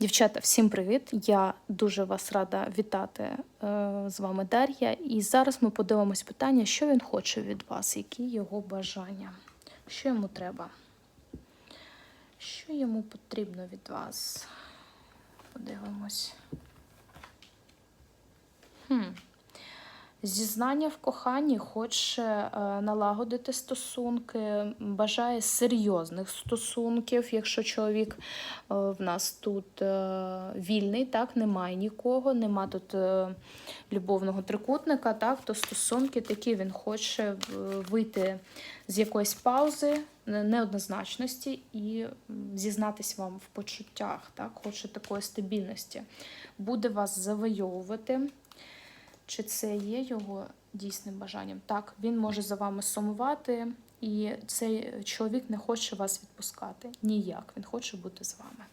Дівчата, всім привіт! Я дуже вас рада вітати е, з вами Дар'я. І зараз ми подивимось питання, що він хоче від вас, які його бажання, що йому треба, що йому потрібно від вас. Подивимось. Хм. Зізнання в коханні хоче е, налагодити стосунки, бажає серйозних стосунків. Якщо чоловік е, в нас тут е, вільний, так, немає нікого, нема тут любовного трикутника, так, то стосунки такі він хоче вийти з якоїсь паузи, неоднозначності і зізнатись вам в почуттях, так, хоче такої стабільності. Буде вас завойовувати. Чи це є його дійсним бажанням? Так, він може за вами сумувати, і цей чоловік не хоче вас відпускати. Ніяк. Він хоче бути з вами.